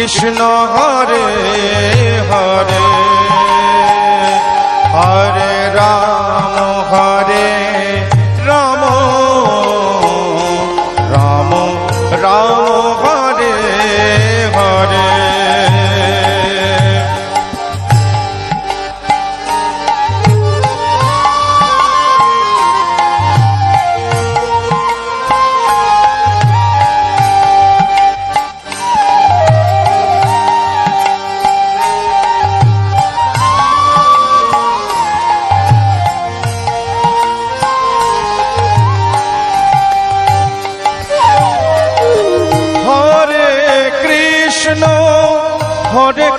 Krishna Hare Hare.